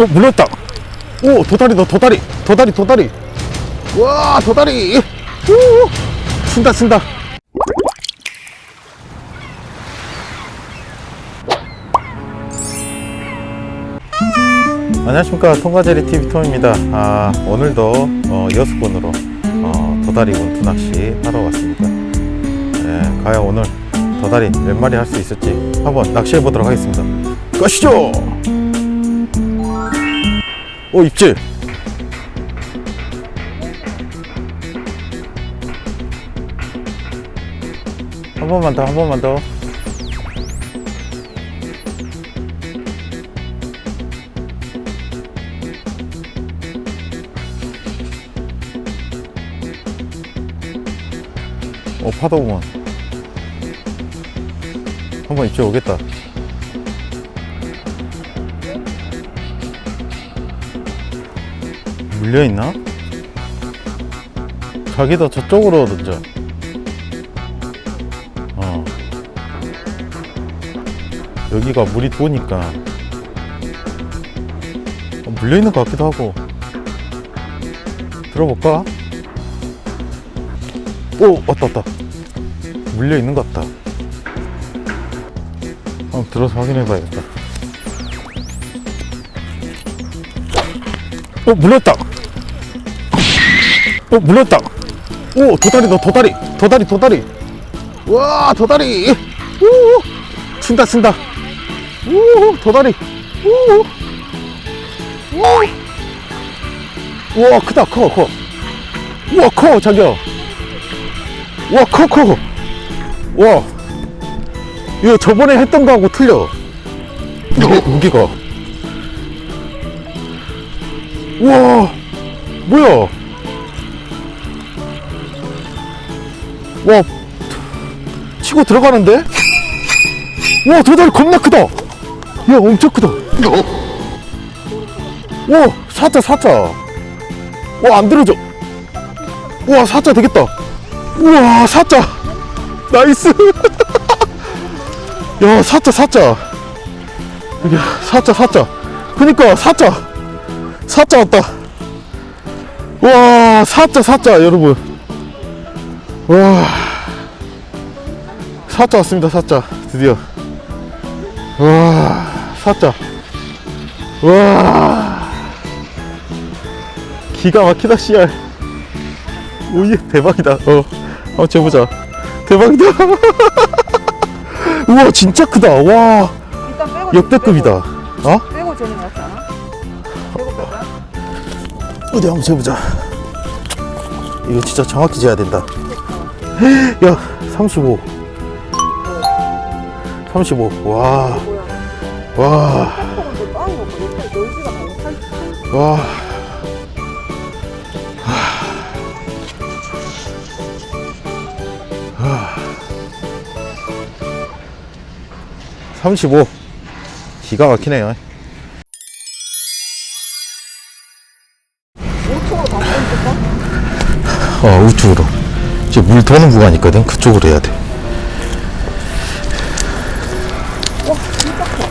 어, 물렸다. 오, 도다리다, 도다리. 도다리, 도다리. 와, 도다리. 오, 친다, 친다. 안녕하십니까. 통과제리 TV 톰입니다. 아, 오늘도 어, 여수군으로 어, 도다리 원투 낚시 하러 왔습니다. 예, 과연 오늘 도다리 몇 마리 할 수 있을지 한번 낚시해 보도록 하겠습니다. 가시죠! 오, 입질! 한 번만 더, 한 번만 더. 어, 파도구만. 한번 입질 오겠다. 물려있나? 자기도 저쪽으로 던져. 어. 여기가 물이 도니까. 어, 물려있는 것 같기도 하고. 들어볼까? 오, 왔다, 왔다. 물려있는 것 같다. 한번 들어서 확인해봐야겠다. 어, 물렸다. 어, 물렸다. 오, 도다리다, 도다리. 도다리, 도다리. 와, 도다리. 오, 친다, 친다. 오, 도다리. 오, 오. 우와, 크다, 커, 커. 우와, 커, 자기야. 와, 커, 커. 와. 이거 저번에 했던 거하고 틀려. 무게, 무게가. 우와. 뭐야. 와. 치고 들어가는데? 와, 도다리 겁나 크다. 야, 엄청 크다. 와, 사자, 사자. 와, 안 들어져. 와, 사자 되겠다. 우와, 사자. 나이스. 야, 사자, 사자. 여기, 사자, 사자. 그니까, 사자. 사자 왔다. 와, 사자, 사자, 여러분. 와. 사자 왔습니다, 사자. 드디어. 와, 사자. 와. 기가 막히다, 씨알. 오예, 대박이다. 어, 한번 재보자. 대박이다. 우와, 진짜 크다. 와, 일단 빼고 역대급이다. 어? 빼고, 재는 거 같지 않아? 빼고 빼자 어디 한번 재보자. 이거 진짜 정확히 재야 된다. 야, 35. 35. 와, 와, 와. 삼십오 기가 막히네요. 5초로 바꿔줄까? 어 우측으로 이제 물 도는 구간 있거든 그쪽으로 해야 돼. 와 진짜 커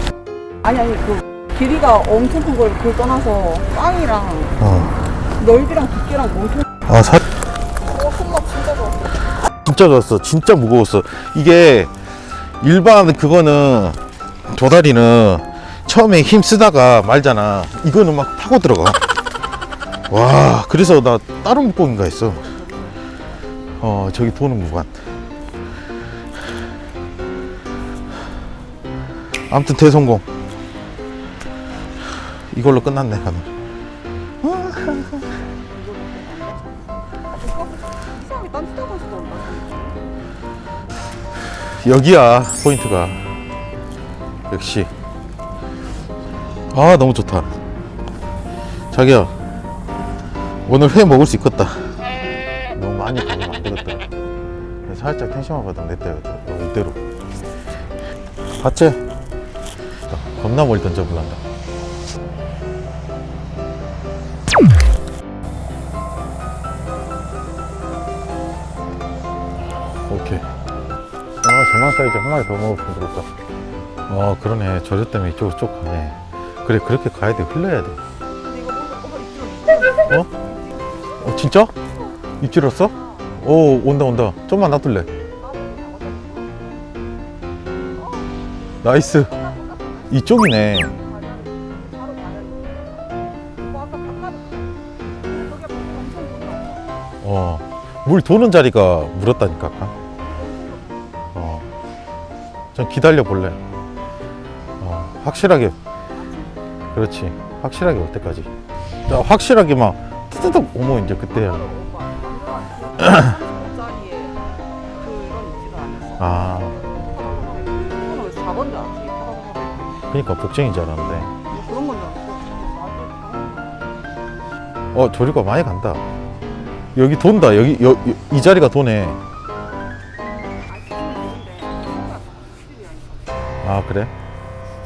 아니 아니 그 길이가 엄청 큰 걸 그걸 떠나서 빵이랑 어. 넓이랑 두께랑 엄청 아 사, 와 손맛 진짜 좋았어 진짜 좋았어. 진짜 무거웠어. 이게 일반 그거는 도다리는 처음에 힘 쓰다가 말잖아. 이거는 막 타고 들어가. 와, 그래서 나 다른 물고기인가 했어. 어, 저기 도는 구간. 아무튼 대성공. 이걸로 끝났네, 하늘. 여기야 포인트가 역시 아 너무 좋다 자기야 오늘 회 먹을 수 있겠다 너무 많이 살짝 냈다 이거 어, 이대로. 봤지? 겁나 멀리 던져볼란다. 오케이. 아 저만 사이즈 한 마리 더 먹었으면 좋겠다. 아 그러네. 저저 때문에 이쪽 쪽 가네. 그래 그렇게 가야 돼. 흘러야 돼. 입질 어 진짜? 입질 왔어? 오 온다 온다. 좀만 놔둘래? 나이스. 이쪽이네. 어물 도는 자리가 물었다니까 아까? 어좀 기다려 볼래? 어 확실하게. 그렇지. 확실하게 올 때까지. 자, 확실하게 막 뜨뜨득 오면 이제 그때야 자리에 그런 입질은 아니었어. 아 이거는 왜 4번인 줄 알았지? 그러니까 복쟁인 줄 알았는데 뭐 그런 건줄 알았어. 어 조류가 많이 간다 여기 돈다 여기 여, 여- 이 자리가 도네 아 그래?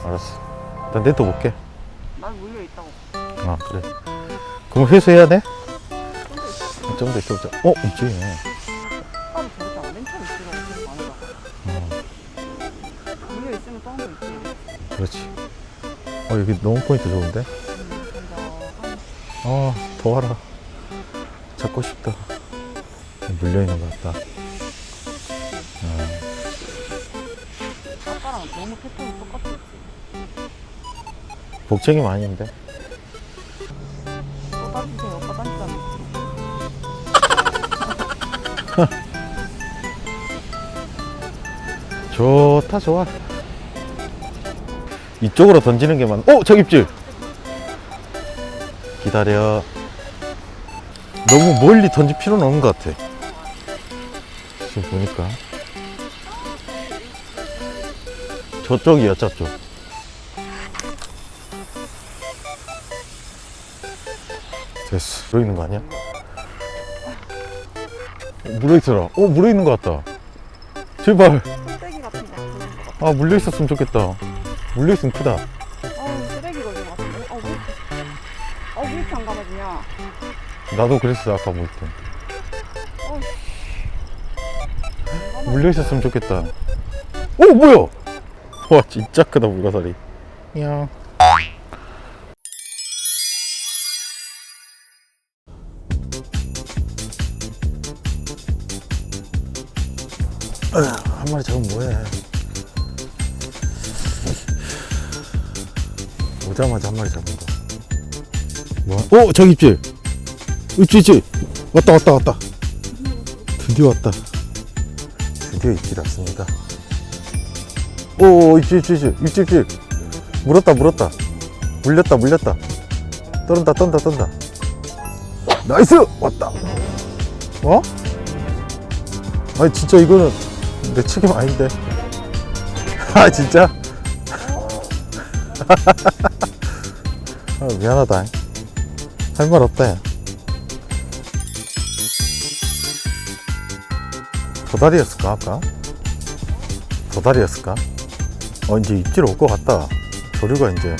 알았어 일단 내도 볼게 난 물려 있다고. 아 그래 그럼 회수해야 돼? 좀더 있어. 좀더 있어 보자 어 있지 맨처음 엄청. 어, 물려 있으면 또한번 있지. 그렇지 어 여기 너무 포인트 좋은데? 음, 어 도와라 잡고 싶다 물려있는 것 같다 어, 아까랑 너무 패턴이 똑같았지. 복쟁이 많이 있는데 좋다 좋아 이쪽으로 던지는 게 많. 어 저기 입질. 기다려. 너무 멀리 던질 필요는 없는 것 같아. 지금 보니까 저쪽이야 저쪽. 됐어. 물어 있는 거 아니야? 어, 물어 있어라. 어 물어 있는 것 같다. 제발. 아. 아 물려 있었으면 좋겠다. 물려 있으면 크다. 아우 쓰레기 걸린 것 같은데. 이렇게, 아우 왜 이렇게 안 감아지냐. 나도 그랬어 아까 볼 때. 씨. 물려 있었으면 좋겠다. 오 뭐야? 와 진짜 크다 물가사리. 야. 한 마리 잡으면 뭐해? 오자마자 한 마리 잡은 거. 뭐? 오 저기 입질. 입질 입질. 왔다 왔다 왔다. 드디어 왔다. 드디어 입질 왔습니다. 오, 입질, 입질, 입질, 입질, 입질. 물었다, 물었다. 물렸다, 물렸다. 떤다, 떤다, 떤다. 나이스! 왔다. 어? 아니, 진짜 이거는 내 책임 아닌데. 아, 진짜? 아, 미안하다. 할 말 없다, 야. 도다리였을까, 아까? 도다리였을까? 어, 이제 입질 올 것 같다. 조류가 이제.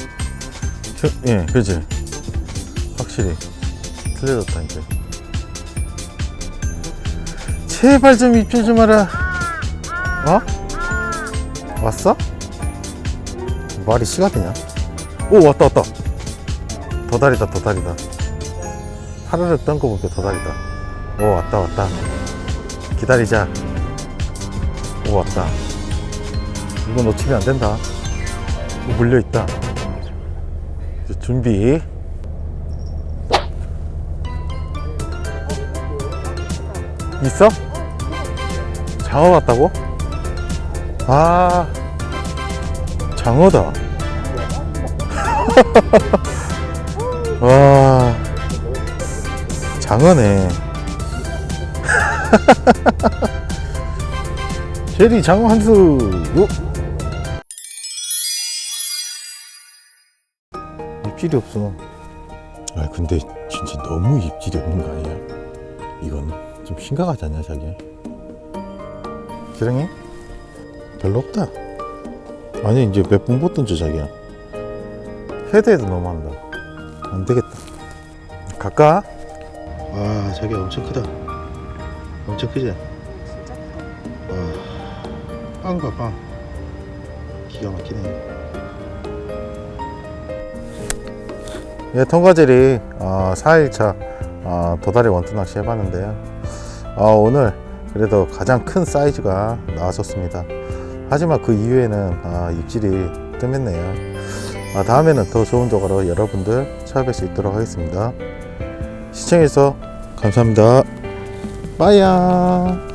혀- 예, 그지? 확실히. 틀려졌다, 이제. 제발 좀 입질 좀 하라. 어? 왔어? 말이 씨가 되냐? 오, 왔다, 왔다. 도다리다, 도다리다. 하루를 떤거 보니까 도다리다. 오, 왔다, 왔다. 기다리자. 오, 왔다. 이거 놓치면 안 된다. 물려 있다. 준비. 있어? 장어 같다고? 아, 장어다. 와, 장어네. 제리 장어 한 수. 요. 입질이 없어. 아 근데 진짜 너무 입질이 없는 거 아니야? 이건 좀 심각하지 않냐 자기야? 기랑이? 별로 없다. 아니 이제 몇번못 던져 자기야. 헤드에도 너무한다. 안 되겠다. 갈까? 와 자기야 엄청 크다. 엄청 크지? 진짜 와, 빵과 빵. 기가 막히네. 예, 통과제리 어, 4일차 어, 도다리 원투 낚시 해봤는데요. 어, 오늘 그래도 가장 큰 사이즈가 나왔었습니다. 하지만 그 이후에는 아, 입질이 뜸했네요. 아, 다음에는 더 좋은 조과로 여러분들 찾아뵐 수 있도록 하겠습니다. 시청해주셔서 감사합니다. 빠이야.